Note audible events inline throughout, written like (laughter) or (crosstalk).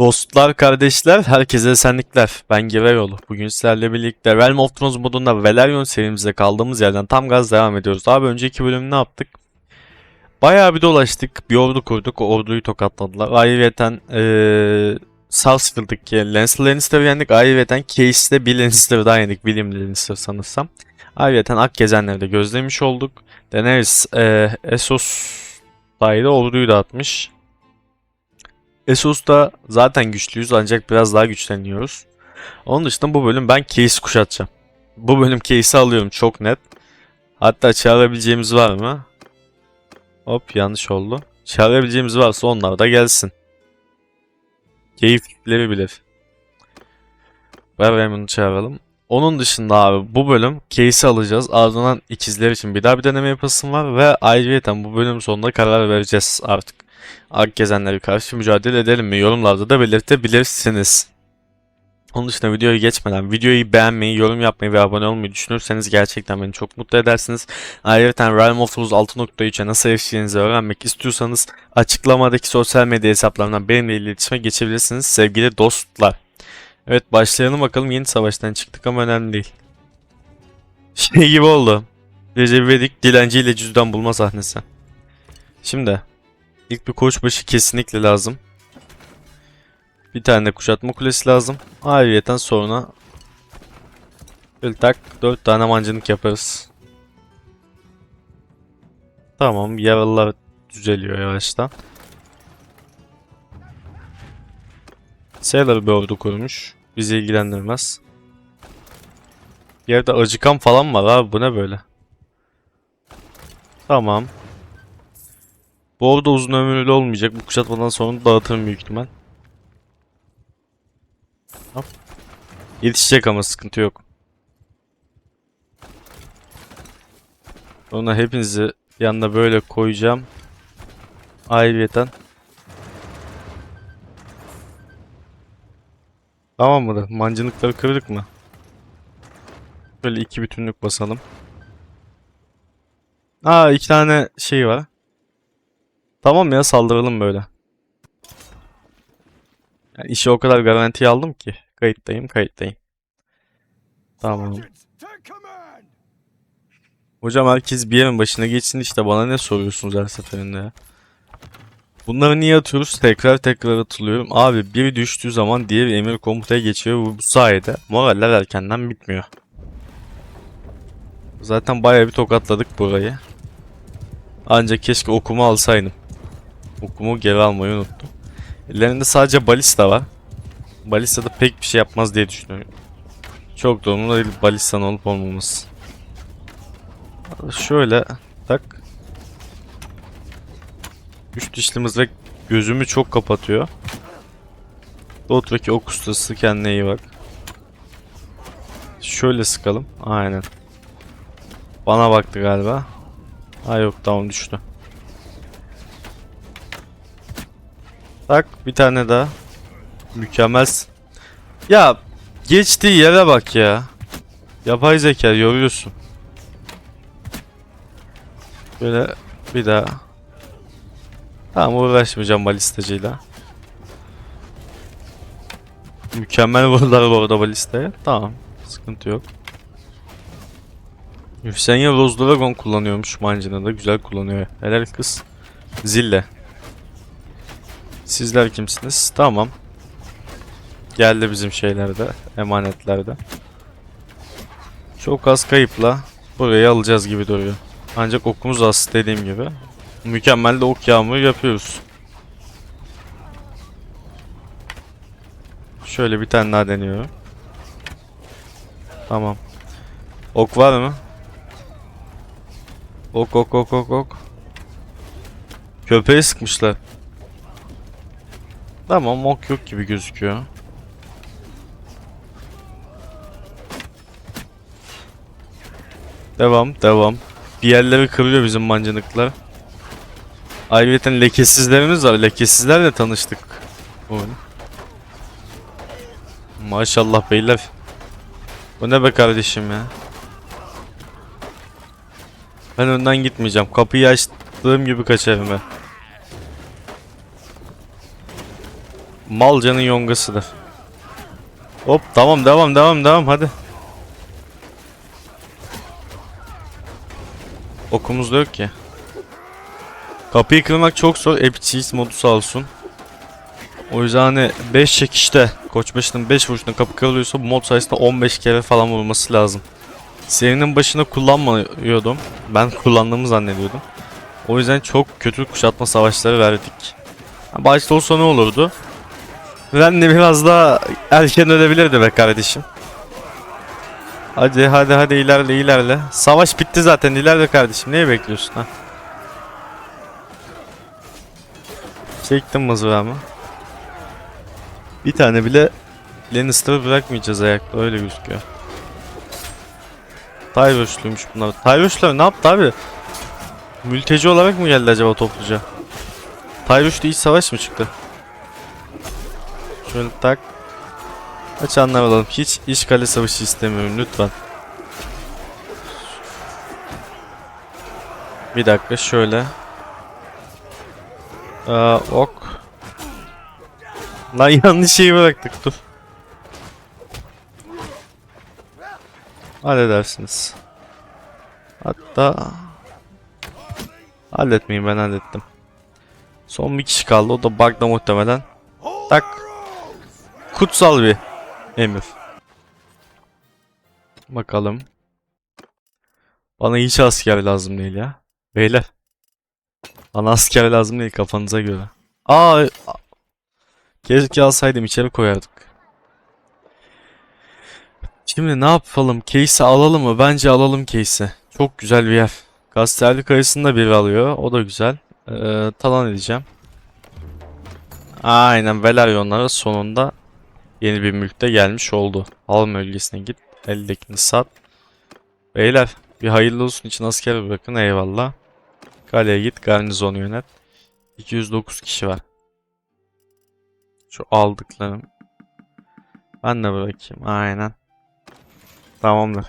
Dostlar, kardeşler, herkese esenlikler. Ben Gireyoğlu. Bugün sizlerle birlikte Realm of Thrones modunda Velaryon serimize kaldığımız yerden tam gaz devam ediyoruz. Abi önceki bölüm ne yaptık? Bayağı bir dolaştık. Bir ordu kurduk. Orduyu tokatladılar. Ayrıyeten ee, Sarsfield'daki Lancel Lannister'ı yendik. Ayrıyeten Case'de bir Lannister'ı daha yendik. William Lannister sanırsam. Ayrıyeten Akgezenleri de gözlemiş olduk. Daenerys ee, Essos sayede orduyu dağıtmış. Esos'ta zaten güçlüyüz ancak biraz daha güçleniyoruz. Onun dışında bu bölüm ben case kuşatacağım. Bu bölüm case'i alıyorum çok net. Hatta çağırabileceğimiz var mı? Hop yanlış oldu. Çağırabileceğimiz varsa onlar da gelsin. Keyifleri bilir. Ver Raymond'u çağıralım. Onun dışında abi bu bölüm case'i alacağız. Ardından ikizler için bir daha bir deneme yapasım var ve ayrıyeten bu bölüm sonunda karar vereceğiz artık. Akgezenlere karşı mücadele edelim mi? Yorumlarda da belirtebilirsiniz. Onun dışında videoya geçmeden videoyu beğenmeyi, yorum yapmayı ve abone olmayı düşünürseniz gerçekten beni çok mutlu edersiniz. Ayrıca Realm of Thrones 6.3'e nasıl erişeceğinizi öğrenmek istiyorsanız açıklamadaki sosyal medya hesaplarından benimle iletişime geçebilirsiniz sevgili dostlar. Evet başlayalım bakalım yeni savaştan çıktık ama önemli değil. (laughs) Şey gibi oldu. Recep İvedik dilenci ile cüzdan bulma sahnesi. Şimdi İlk bir koçbaşı kesinlikle lazım. Bir tane de kuşatma kulesi lazım. Ayrıyeten sonra böyle tak 4 tane mancınık yaparız. Tamam yaralılar düzeliyor yavaştan. Sailor bir ordu kurmuş. Bizi ilgilendirmez. Yerde acıkan falan var abi bu ne böyle? Tamam. Bu orada uzun ömürlü olmayacak. Bu kuşatmadan sonra dağıtırım büyük ihtimal. Hop. Yetişecek ama sıkıntı yok. Sonra hepinizi yanına böyle koyacağım. Ayrıyeten. Tamam mı? Mancınıkları kırdık mı? Böyle iki bütünlük basalım. Aa iki tane şey var. Tamam ya saldıralım böyle. Yani işi o kadar garantiye aldım ki. Kayıttayım kayıttayım. Tamam. Hocam herkes bir yerin başına geçsin işte bana ne soruyorsunuz her seferinde ya. Bunları niye atıyoruz? Tekrar tekrar atılıyorum. Abi biri düştüğü zaman diğer emir komutaya geçiyor. Bu, bu sayede moraller erkenden bitmiyor. Zaten bayağı bir tokatladık burayı. Ancak keşke okumu alsaydım. Okumu geri almayı unuttum. Ellerinde sadece balista var. Balista da pek bir şey yapmaz diye düşünüyorum. Çok da umurumda değil balistan olup olmaması. Şöyle tak. Üç dişli mızrak gözümü çok kapatıyor. Doğudaki ok ustası kendine iyi bak. Şöyle sıkalım. Aynen. Bana baktı galiba. Ha yok tamam düştü. Tak bir tane daha. Mükemmelsin. Ya geçtiği yere bak ya. Yapay zeka yoruyorsun. Böyle bir daha. Tamam uğraşmayacağım balistacıyla. Mükemmel vurdular bu arada balistaya. Tamam. Sıkıntı yok. Yusenya Rose Dragon kullanıyormuş mancını da. Güzel kullanıyor. Helal kız. Zille. Sizler kimsiniz? Tamam. Geldi bizim şeylerde, emanetlerde. Çok az kayıpla burayı alacağız gibi duruyor. Ancak okumuz az dediğim gibi. Mükemmel de ok yağmuru yapıyoruz. Şöyle bir tane daha deniyorum. Tamam. Ok var mı? Ok ok ok ok ok. Köpeği sıkmışlar. Tamam ok yok gibi gözüküyor. Devam devam. Bir yerleri kırıyor bizim mancınıklar. Ayrıca lekesizlerimiz var. Lekesizlerle tanıştık. Oyun. Maşallah beyler. Bu ne be kardeşim ya. Ben önden gitmeyeceğim. Kapıyı açtığım gibi kaçarım ben. malcanın yongasıdır. Hop tamam devam devam devam hadi. Okumuz da yok ki. Kapıyı kırmak çok zor. Epic modu sağ olsun. O yüzden hani 5 çekişte koç başının 5 vuruşunda kapı kırılıyorsa bu mod sayesinde 15 kere falan vurması lazım. Serinin başında kullanmıyordum. Ben kullandığımı zannediyordum. O yüzden çok kötü kuşatma savaşları verdik. Ha, Başta olsa ne olurdu? Ben de biraz daha erken ölebilirdi be kardeşim. Hadi hadi hadi ilerle ilerle. Savaş bitti zaten ilerle kardeşim. Neyi bekliyorsun ha? Çektim mızrağımı. Bir tane bile Lannister'ı bırakmayacağız ayakta öyle gözüküyor. Tyros'luymuş bunlar. Tyros'lar ne yaptı abi? Mülteci olarak mı geldi acaba topluca? Tyros'ta iç savaş mı çıktı? Şöyle tak. Aç anlamadım. Hiç işgali savaşı istemiyorum lütfen. Bir dakika şöyle. Aa, ok. Lan yanlış şeyi bıraktık dur. Halledersiniz. Hatta halletmeyin ben hallettim. Son bir kişi kaldı o da bug'da muhtemelen. Tak. Kutsal bir emir. Bakalım. Bana hiç asker lazım değil ya. Beyler. Bana asker lazım değil kafanıza göre. Aa. Keşke alsaydım içeri koyardık. Şimdi ne yapalım? Case'i alalım mı? Bence alalım case'i. Çok güzel bir yer. Gazeterli kayısını da biri alıyor. O da güzel. Ee, talan edeceğim. Aynen Velaryonlara sonunda yeni bir mülk de gelmiş oldu. Al bölgesine git. Eldekini sat. Beyler bir hayırlı olsun için asker bırakın eyvallah. Kaleye git garnizonu yönet. 209 kişi var. Şu aldıklarım. Ben de bırakayım aynen. Tamamdır.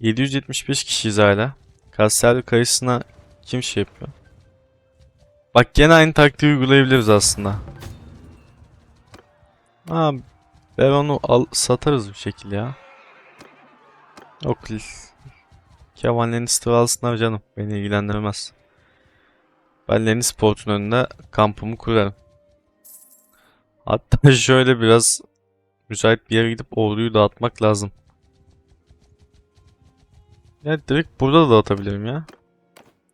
775 kişiyiz hala. Kastel kayısına kim şey yapıyor? Bak gene aynı taktiği uygulayabiliriz aslında. Ha, ben onu al satarız bir şekilde ya. Yok. Kemal Lannister alsınlar canım. Beni ilgilendirmez. Ben Lannisport'un önünde kampımı kurarım. Hatta (laughs) şöyle biraz müsait bir yere gidip orduyu dağıtmak lazım. Ya direkt burada da dağıtabilirim ya.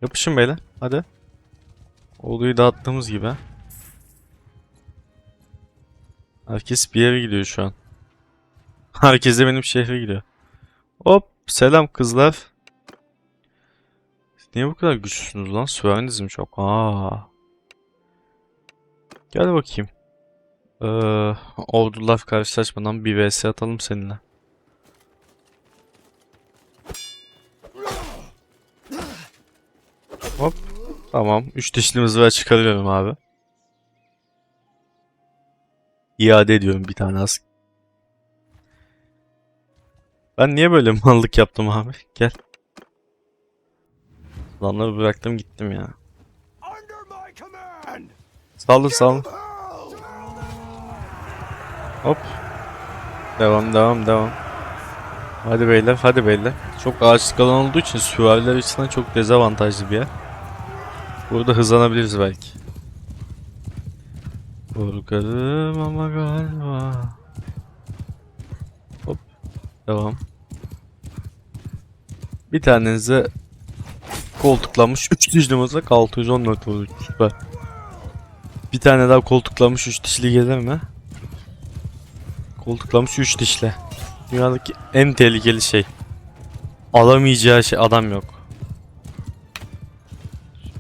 Yapışın beyler. Hadi. Orduyu dağıttığımız gibi. Herkes bir yere gidiyor şu an. (laughs) Herkes de benim şehre gidiyor. Hop selam kızlar. Niye bu kadar güçlüsünüz lan? Süvarinizm çok. Aa. Gel bakayım. Ee, ordular karşılaşmadan bir vs atalım seninle. Hop. Tamam. Üç dişli mızrağı çıkarıyorum abi. İade ediyorum bir tane az. Ben niye böyle (laughs) mallık yaptım abi? Gel. Adamları bıraktım gittim ya. Saldır saldır. Hop. Devam devam devam. Hadi beyler hadi beyler. Çok ağaçlık alan olduğu için süvariler açısından çok dezavantajlı bir yer. Burada hızlanabiliriz belki. Korkarım ama galiba. Hop. Devam. Bir tanenize koltuklanmış 3 dişli mızrak 614 vurur. Süper. Bir tane daha koltuklanmış 3 dişli gelir mi? Koltuklamış 3 dişle. Dünyadaki en tehlikeli şey. Alamayacağı şey adam yok.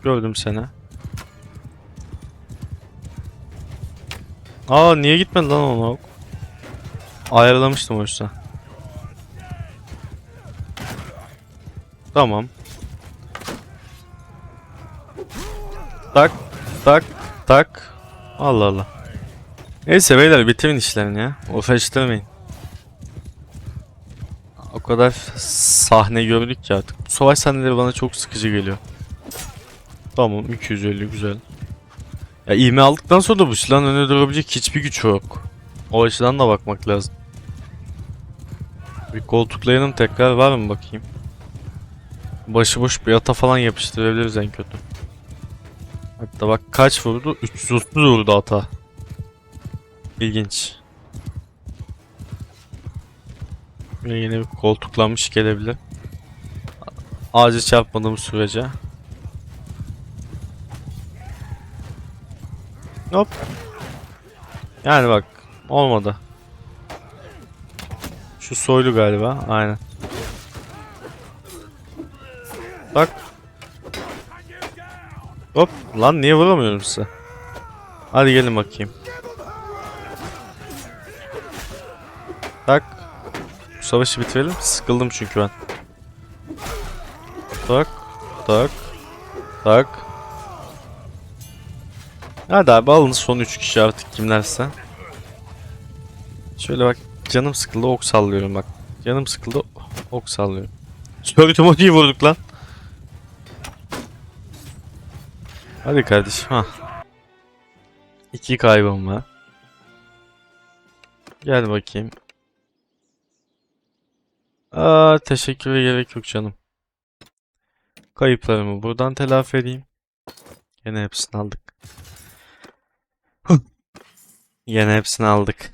Gördüm seni. Aa niye gitmedi lan ona? Ayarlamıştım oysa. Tamam. Tak tak tak. Allah Allah. Neyse beyler bitirin işlerini ya. Uğraştırmayın. O kadar sahne gördük ki artık. Bu savaş sahneleri bana çok sıkıcı geliyor. Tamam 250 güzel. Ya ivme aldıktan sonra da bu silahın önüne durabilecek hiçbir güç yok. O açıdan da bakmak lazım. Bir koltuklayanım tekrar var mı bakayım. Başıboş bir ata falan yapıştırabiliriz en kötü. Hatta bak kaç vurdu? 330 vurdu ata. İlginç. Ve yine bir koltuklanmış gelebilir. Ağaca çarpmadığım sürece. Hop. Yani bak olmadı. Şu soylu galiba. Aynen. Bak. Hop. Lan niye vuramıyorum size? Hadi gelin bakayım. Tak. Bu savaşı bitirelim. Sıkıldım çünkü ben. Tak. Tak. Tak. Hadi abi alın son 3 kişi artık kimlerse. Şöyle bak canım sıkıldı ok sallıyorum bak. Canım sıkıldı ok sallıyorum. Sörgü Timothy'yi vurduk lan. Hadi kardeşim ha. İki kaybım var. Gel bakayım. Aa teşekküre gerek yok canım. Kayıplarımı buradan telafi edeyim. Yine hepsini aldık. Yine hepsini aldık.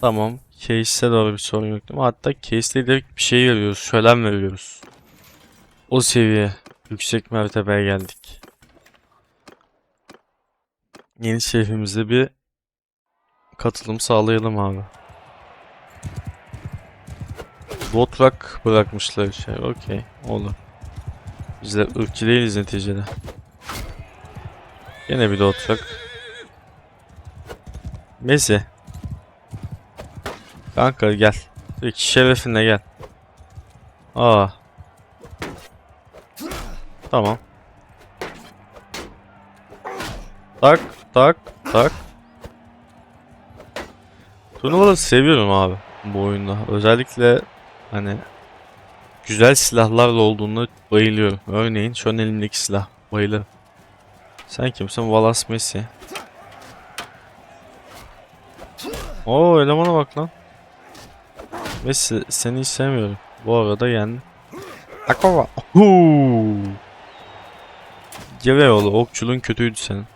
Tamam. Case'e doğru bir sorun yok değil mi? Hatta case'de direkt bir şey veriyoruz. Şölen veriyoruz. O seviye. Yüksek mertebeye geldik. Yeni şehrimize bir katılım sağlayalım abi. Botrak bırakmışlar şey. Okey. Olur. Bizler ırkçı değiliz neticede. Yine bir Botrak. Messi. Kanka gel. İki şerefinle gel. Aa. Tamam. Tak tak tak. Turnuvaları seviyorum abi bu oyunda. Özellikle hani güzel silahlarla olduğunda bayılıyorum. Örneğin şu an elimdeki silah. Bayılırım. Sen kimsin? Wallace Messi. Oo elemana bak lan. Messi seni hiç sevmiyorum. Bu arada yani. Akova. Huu. Geveoğlu okçuluğun kötüydü senin.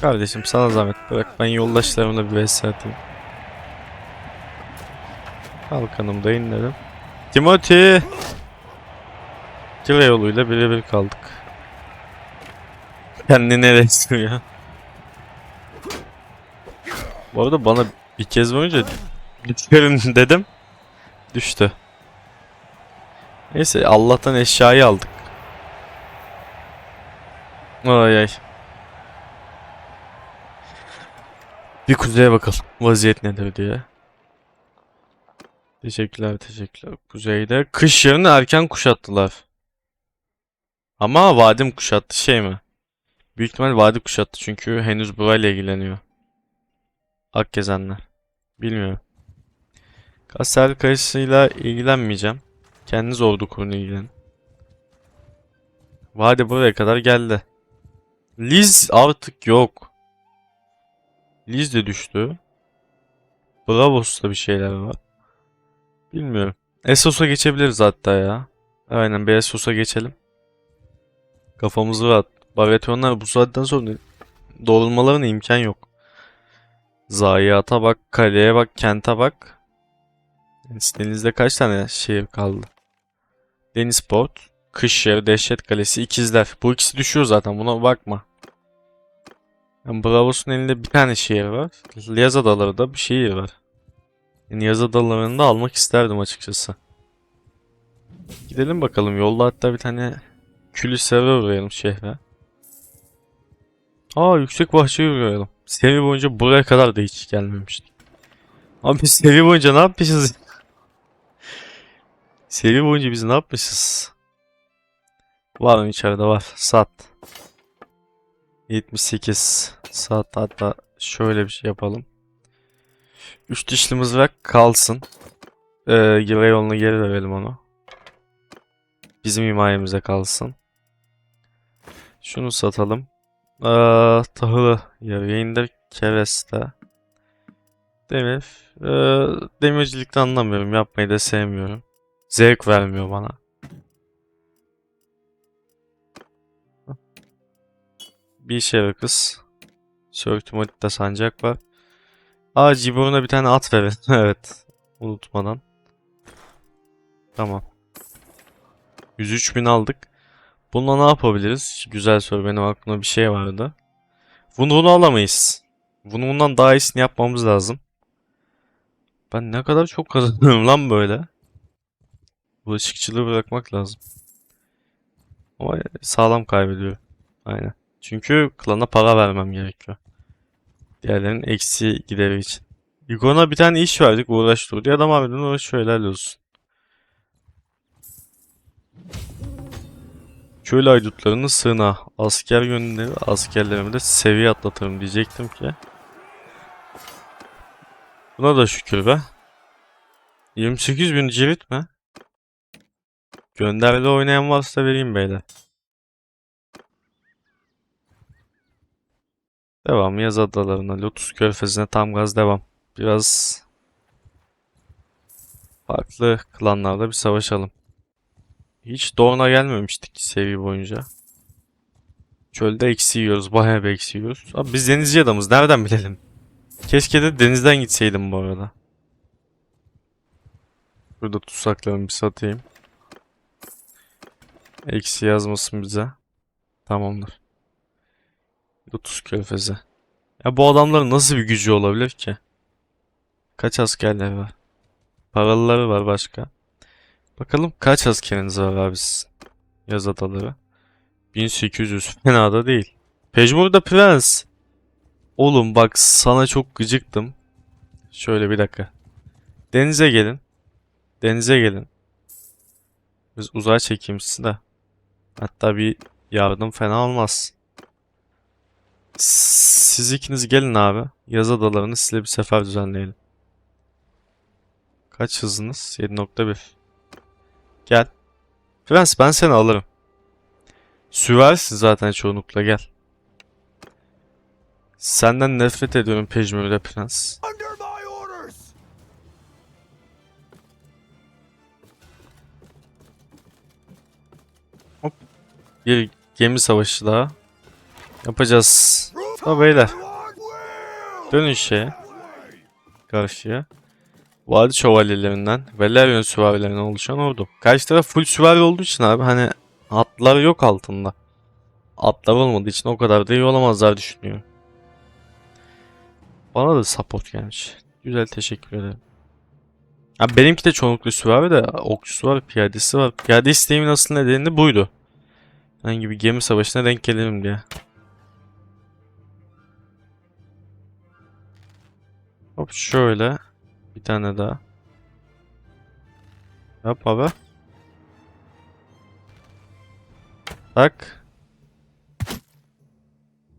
Kardeşim sana zahmet bırak ben yoldaşlarımla bir vs atayım. Kalkanımda inledim. Timothy! Geveoğlu'yla birebir kaldık. Kendini resmi ya. Bu arada bana bir kez vurunca düşerim dedim. Düştü. Neyse Allah'tan eşyayı aldık. Ay ay. Bir kuzeye bakalım. Vaziyet nedir diye. Teşekkürler teşekkürler. Kuzeyde kış yarını erken kuşattılar. Ama vadim kuşattı şey mi? Büyük ihtimal vadi kuşattı çünkü henüz burayla ilgileniyor. Akgezenler. Bilmiyorum. Kastel kayısıyla ilgilenmeyeceğim. Kendiniz ordu kurun ilgilenin. Vadi buraya kadar geldi. Liz artık yok. Liz de düştü. Bravos'ta bir şeyler var. Bilmiyorum. Essos'a geçebiliriz hatta ya. Aynen bir Essos'a geçelim. Kafamızı rahat. Baratonlar bu saatten sonra doğrulmalarına imkan yok. Zayiat'a bak, kaleye bak, kente bak. Denizde kaç tane şehir kaldı? Denizport, Kışyer, Dehşet Kalesi, İkizler. Bu ikisi düşüyor zaten buna bakma. Yani Bravos'un elinde bir tane şehir var. Liyaz Adaları da bir şehir var. Yani Liyaz Adalarını da almak isterdim açıkçası. Gidelim bakalım. Yolda hatta bir tane külü server uğrayalım şehre. Aa yüksek bahçeye uğrayalım. Seviye boyunca buraya kadar da hiç gelmemiştik. Abi (laughs) seviye boyunca ne yapmışız? Seviye boyunca biz ne yapmışız? Var mı içeride var. Sat. 78 saat hatta şöyle bir şey yapalım. 3 dişli mızrak kalsın. Ee, Gire yolunu geri verelim onu. Bizim himayemize kalsın. Şunu satalım. Aa, tahılı yarıya indir. Kereste. Demir. Ee, demircilikten anlamıyorum. Yapmayı da sevmiyorum. Zevk vermiyor bana. Bir şey var kız. Sörtümodit'te sancak var. Aa Cibor'una bir tane at verin. (laughs) evet. Unutmadan. Tamam. 103 bin aldık. Bununla ne yapabiliriz? Güzel soru. Benim aklımda bir şey vardı. Bunu bunu alamayız. Bunu bundan daha iyisini yapmamız lazım. Ben ne kadar çok kazanıyorum (laughs) lan böyle. Bulaşıkçılığı bırakmak lazım. Ama sağlam kaybediyor. Aynen. Çünkü klana para vermem gerekiyor. Diğerlerinin eksi gideri için. Igon'a bir tane iş verdik uğraş dur diye adam harbiden uğraşıyor helal olsun. Köylü haydutlarının sığınağı. Asker gönülleri askerlerimi de seviye atlatırım diyecektim ki. Buna da şükür be. 28 bin cirit mi? Gönderli oynayan varsa vereyim beyler. Devam yaz adalarına, Lotus Körfezi'ne tam gaz devam. Biraz farklı klanlarda bir savaşalım. Hiç Dawn'a gelmemiştik seviye boyunca. Çölde eksi yiyoruz, bayağı bir eksi yiyoruz. Abi biz denizci adamız, nereden bilelim? Keşke de denizden gitseydim bu arada. Burada tutsaklarımı bir satayım. Eksi yazmasın bize. Tamamdır. Lotus Körfezi. Ya bu adamların nasıl bir gücü olabilir ki? Kaç askerleri var? Paralıları var başka. Bakalım kaç askeriniz var abi? Yaz adaları. 1800. Fena da değil. Pejmur'da Prens. Oğlum bak sana çok gıcıktım. Şöyle bir dakika. Denize gelin. Denize gelin. Biz uzağa çekeyim de. Hatta bir yardım fena olmaz. Siz ikiniz gelin abi. Yaz adalarını size bir sefer düzenleyelim. Kaç hızınız? 7.1. Gel. Prens ben seni alırım. Süvarisin zaten çoğunlukla gel. Senden nefret ediyorum Pejmür'de Prens. Bir gemi savaşı daha. Yapacağız. Ha beyler. Dönün şeye. Karşıya. Vadi şövalyelerinden, Velaryon süvarilerinden oluşan ordu. Karşı taraf full süvari olduğu için abi hani atlar yok altında. Atlar olmadığı için o kadar da iyi olamazlar düşünüyorum. Bana da support gelmiş. Güzel teşekkür ederim. Ha, benimki de çoğunlukla süvari de okçusu var, piyadesi var. Piyade isteğimin asıl nedeni de buydu. Hangi bir gemi savaşına denk gelelim diye. Hop şöyle. Bir tane daha. Yap abi. Tak.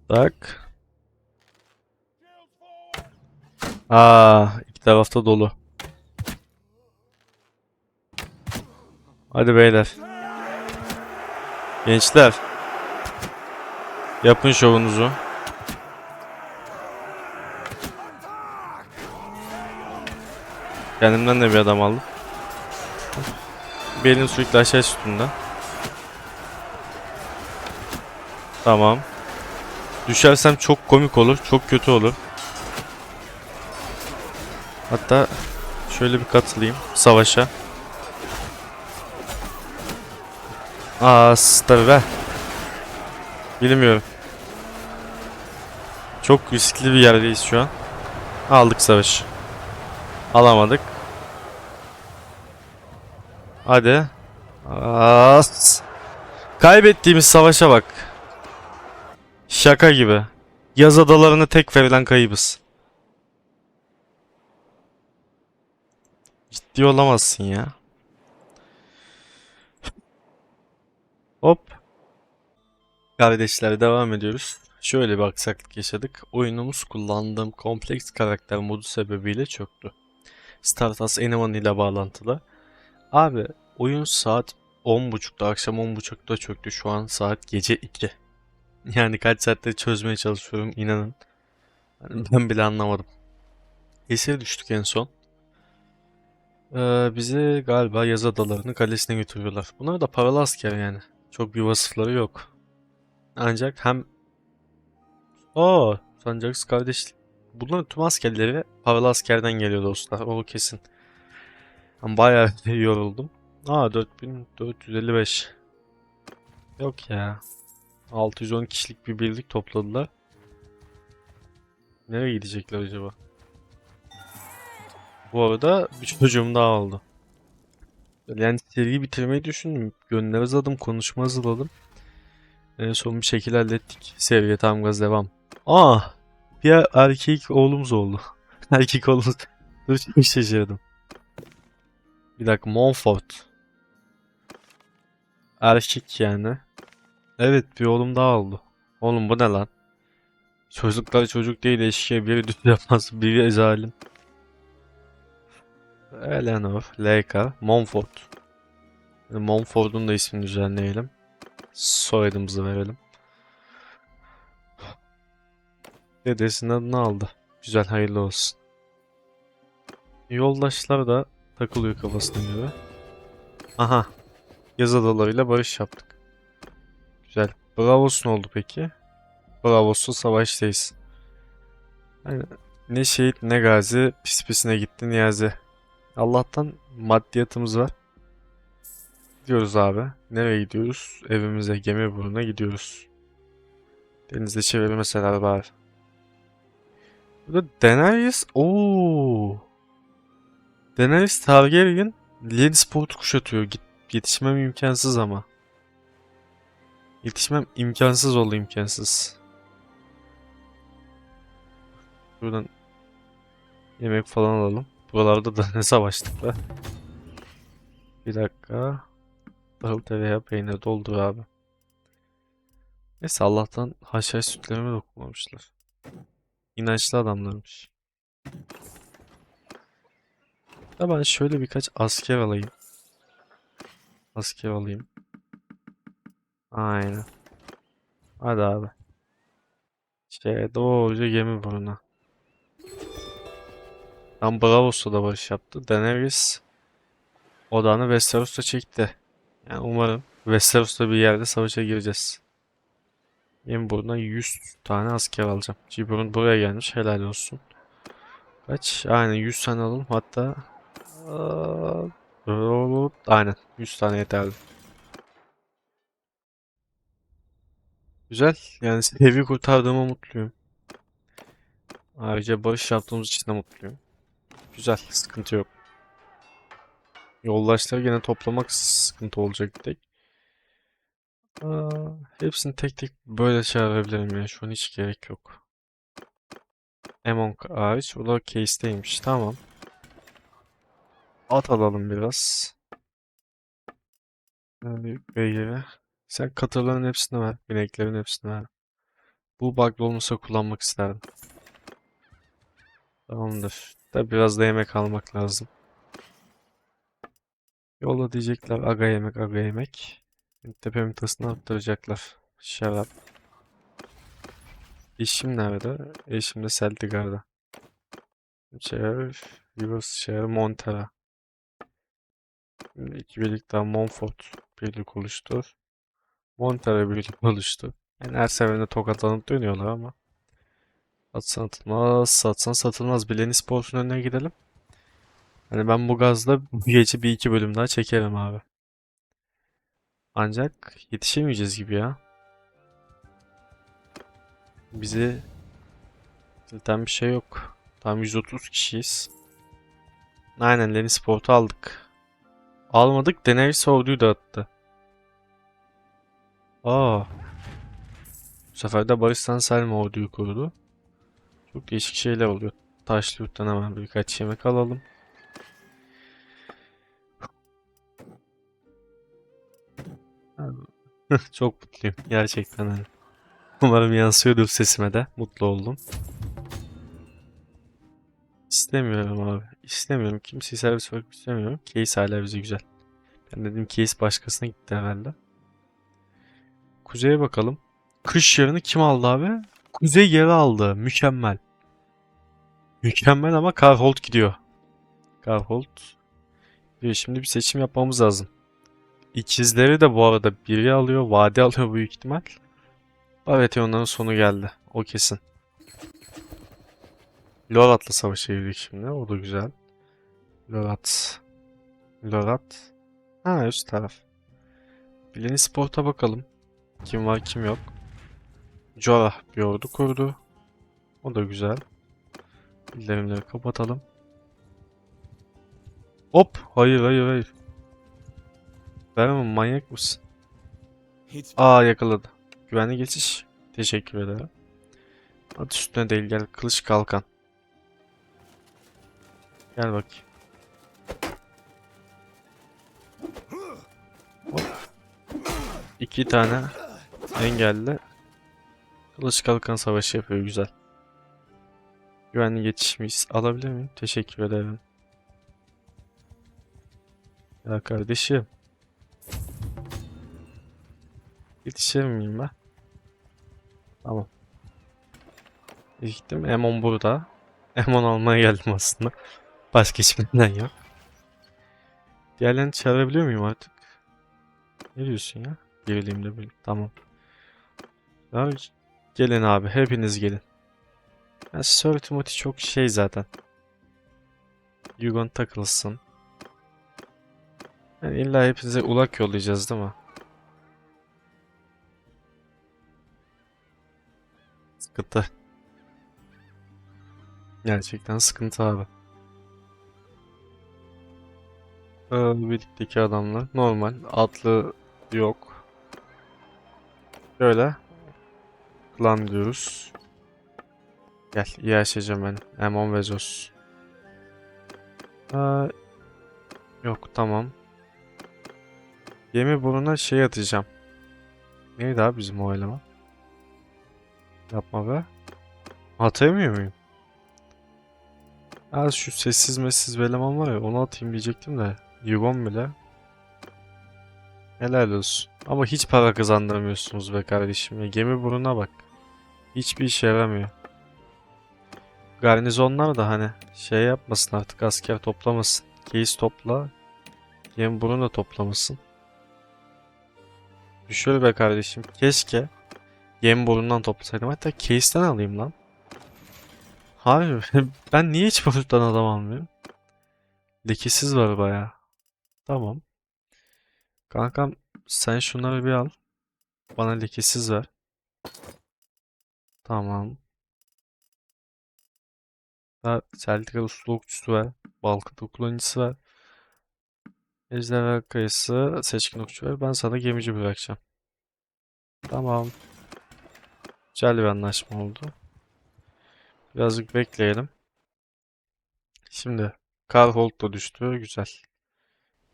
Tak. Aa, iki tarafta dolu. Hadi beyler. Gençler. Yapın şovunuzu. Kendimden de bir adam aldım. Bir elin sürekli aşağı üstünde. Tamam. Düşersem çok komik olur, çok kötü olur. Hatta şöyle bir katılayım savaşa. Aa, tabii be. Bilmiyorum. Çok riskli bir yerdeyiz şu an. Aldık savaşı. Alamadık. Hadi. As. Kaybettiğimiz savaşa bak. Şaka gibi. Yaz adalarını tek verilen kaybız. Ciddi olamazsın ya. Hop. Kardeşler devam ediyoruz. Şöyle bir aksaklık yaşadık. Oyunumuz kullandığım kompleks karakter modu sebebiyle çöktü. Stardust Animan ile bağlantılı. Abi oyun saat 10.30'da akşam 10.30'da çöktü. Şu an saat gece 2. (laughs) Yani kaç saatte çözmeye çalışıyorum inanın. Ben bile anlamadım. Esir düştük en son. Ee, bizi galiba yaz adalarının kalesine götürüyorlar. Bunlar da paralı asker yani. Çok bir vasıfları yok. Ancak hem... Oo, Sancaksız kardeşlik. Bunların tüm askerleri paralı askerden geliyor dostlar. O kesin. Bayağı (laughs) yoruldum. Aa 4455. Yok ya. 610 kişilik bir birlik topladılar. Nereye gidecekler acaba? Bu arada bir çocuğum daha oldu. Yani seriyi bitirmeyi düşündüm. Gönüller hazırladım, konuşma hazırladım. En son bir şekilde hallettik. Seriye tam gaz devam. Aa! Bir erkek oğlumuz oldu. (laughs) erkek oğlumuz. Dur şaşırdım. Bir dakika Montfort. Erkek yani. Evet bir oğlum daha oldu. Oğlum bu ne lan? Çocuklar çocuk değil eşeğe biri düz yapmaz biri zalim. Eleanor, Leica, Montfort. Montfort'un da ismini düzenleyelim. Soyadımızı verelim. Dedesinin adını aldı. Güzel hayırlı olsun. Yoldaşlar da takılıyor kafasına göre. Aha. Yaz adalarıyla barış yaptık. Güzel. Bravos ne oldu peki? Bravos'la savaştayız. Yani ne şehit ne gazi pis pisine gitti Niyazi. Allah'tan maddiyatımız var. Gidiyoruz abi. Nereye gidiyoruz? Evimize gemi burnuna gidiyoruz. Denizde çevirmeseler bari. Burada Daenerys. Oo. Daenerys Targaryen Lannisport'u kuşatıyor. Git, yetişmem imkansız ama. Yetişmem imkansız oldu imkansız. Buradan yemek falan alalım. Buralarda da ne savaştık be. Bir dakika. Tahıl tereyağı peynir doldur abi. Neyse Allah'tan haşhaş sütlerime dokunmamışlar. İnançlı adamlarmış. Ya ben şöyle birkaç asker alayım. Asker alayım. Aynen. Hadi abi. Şey doğruca gemi burnuna. Tam Bravos'la da barış yaptı. Daenerys odağını Westeros'ta çekti. Yani umarım Westeros'ta bir yerde savaşa gireceğiz. Gemi burnuna 100 tane asker alacağım. Ciburun buraya gelmiş. Helal olsun. Kaç? Aynen 100 tane alalım. Hatta Aynen 100 tane yeterli. Güzel. Yani evi kurtardığıma mutluyum. Ayrıca barış yaptığımız için de mutluyum. Güzel. Sıkıntı yok. Yoldaşları gene toplamak sıkıntı olacak tek. Aa, hepsini tek tek böyle çağırabilirim ya. Şu an hiç gerek yok. Among hariç. O da case'teymiş. Tamam. At alalım biraz. Yani beygiri. Sen katırların hepsini ver. Bineklerin hepsini ver. Bu bug'lı olmasa kullanmak isterdim. Tamamdır. Tabi biraz da yemek almak lazım. Yolda diyecekler aga yemek aga yemek. Tepe mitasını arttıracaklar. Şarap. Eşim nerede? Eşim de Seltigar'da. Şehir, Rivers şehir Montera. Şimdi iki birlik daha Montfort birlik oluştur. Montera birlik (laughs) oluştu. Yani her seferinde tokat alıp dönüyorlar ama. Satsan satılmaz, satsan satılmaz. Bileni Sports'un önüne gidelim. Hani ben bu gazla bu gece bir iki bölüm daha çekerim abi. Ancak yetişemeyeceğiz gibi ya. Bizi Zaten bir şey yok. Tam 130 kişiyiz. Aynen Lenny Sport'u aldık. Almadık. Daenerys orduyu da attı. Aa. Bu sefer de Barış'tan Selma orduyu kurdu. Çok değişik şeyler oluyor. Taşlı yurttan hemen birkaç yemek alalım. (laughs) Çok mutluyum. Gerçekten hani. Umarım yansıyordur sesime de. Mutlu oldum. İstemiyorum abi. İstemiyorum. Kimseyi servis bırakmak istemiyorum. Case hala bize güzel. Ben dedim case başkasına gitti herhalde. Kuzeye bakalım. Kış yerini kim aldı abi? Kuzey geri aldı. Mükemmel. Mükemmel ama Karholt gidiyor. Karholt. Bir şimdi bir seçim yapmamız lazım. İkizleri de bu arada biri alıyor. Vade alıyor büyük ihtimal. Baratheon'ların sonu geldi. O kesin. Lorat'la savaşa girdik şimdi. O da güzel. Lorat. Lorat. Ha üst taraf. Bileni Sport'a bakalım. Kim var kim yok. Jorah bir ordu kurdu. O da güzel. Bildirimleri kapatalım. Hop! Hayır hayır hayır. Vermem manyak mısın? Aa yakaladı. Güvenli geçiş. Teşekkür ederim. At üstüne değil gel kılıç kalkan. Gel. Hop. İki tane engelli kılıç kalkan savaşı yapıyor güzel. Güvenli geçiş miyiz? Alabilir miyim? Teşekkür ederim. Ya kardeşim. Yetişir miyim ben? Tamam. Gittim. M10 burada. M10 almaya geldim aslında. Başka hiçbirinden yok. Diğerlerini çağırabiliyor muyum artık? Ne diyorsun ya? Gerileyim böyle. Tamam. Ya gelin abi. Hepiniz gelin. Ya Sir Timothy çok şey zaten. Yugon takılsın. Yani illa hepinize ulak yollayacağız değil mi? Sıkıntı. Gerçekten sıkıntı abi. Ee, birlikteki adamlar normal. Atlı yok. Şöyle. Klan diyoruz. Gel iyi açacağım ben. M10 Vezos. Aa, yok tamam. Gemi burnuna şey atacağım. Neydi abi bizim o eleman? Yapma be. Atamıyor muyum? Ha şu sessiz messiz bir eleman var ya onu atayım diyecektim de. Yugon bile. Helal olsun. Ama hiç para kazandıramıyorsunuz be kardeşim ya. Gemi burnuna bak. Hiçbir işe yaramıyor. Garnizonlar da hani şey yapmasın artık asker toplamasın. Case topla. Gemi burnuna toplamasın. Şöyle be kardeşim. Keşke Yem burnundan toplasaydım. Hatta case'den alayım lan. Harbi (laughs) ben niye hiç boşluktan adam almıyorum? Lekesiz var bayağı. Tamam. Kankam sen şunları bir al. Bana lekesiz ver. Tamam. Ver Celtica uslu okçusu ver. Balkıt kullanıcısı ver. Ejderha kayısı seçkin okçu ver. Ben sana gemici bırakacağım. Tamam. Güzel bir anlaşma oldu. Birazcık bekleyelim. Şimdi Karholt da düştü. Güzel.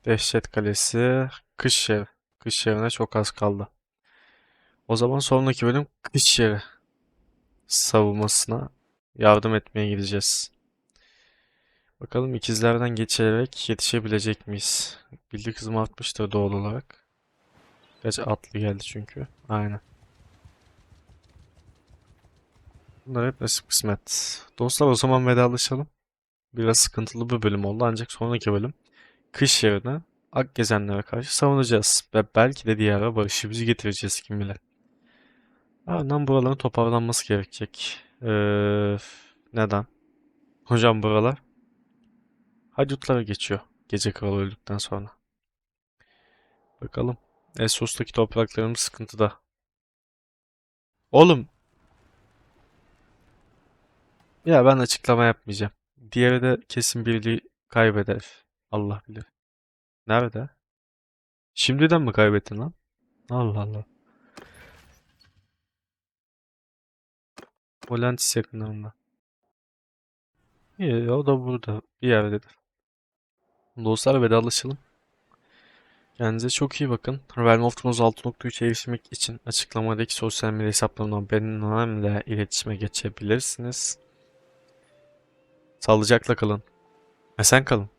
Dehşet Kalesi. Kış yeri. Kış yerine çok az kaldı. O zaman sonraki bölüm kış yeri savunmasına yardım etmeye gideceğiz. Bakalım ikizlerden geçerek yetişebilecek miyiz? Bildik hızım artmıştır doğal olarak. Gerçi atlı geldi çünkü. Aynen. Bunlar hep nasip kısmet. Dostlar o zaman vedalaşalım. Biraz sıkıntılı bir bölüm oldu ancak sonraki bölüm kış yerine Akgezenlere karşı savunacağız. Ve belki de diğer barışımızı getireceğiz kim bilir. Ardından buraların toparlanması gerekecek. Ee, neden? Hocam buralar Haydutlara geçiyor. Gece kralı öldükten sonra. Bakalım. Essos'taki topraklarımız sıkıntıda. Oğlum Ya ben açıklama yapmayacağım. Diğeri de kesin birliği kaybeder. Allah bilir. Nerede? Şimdiden mi kaybettin lan? Allah Allah. Volantis yakınlarında. İyi o da burada bir yerdedir. Dostlar vedalaşalım. Kendinize çok iyi bakın. Realm of Thrones 6.3'e erişmek için açıklamadaki sosyal medya hesaplarımdan benimle iletişime geçebilirsiniz. Sağlıcakla kalın. Esen kalın.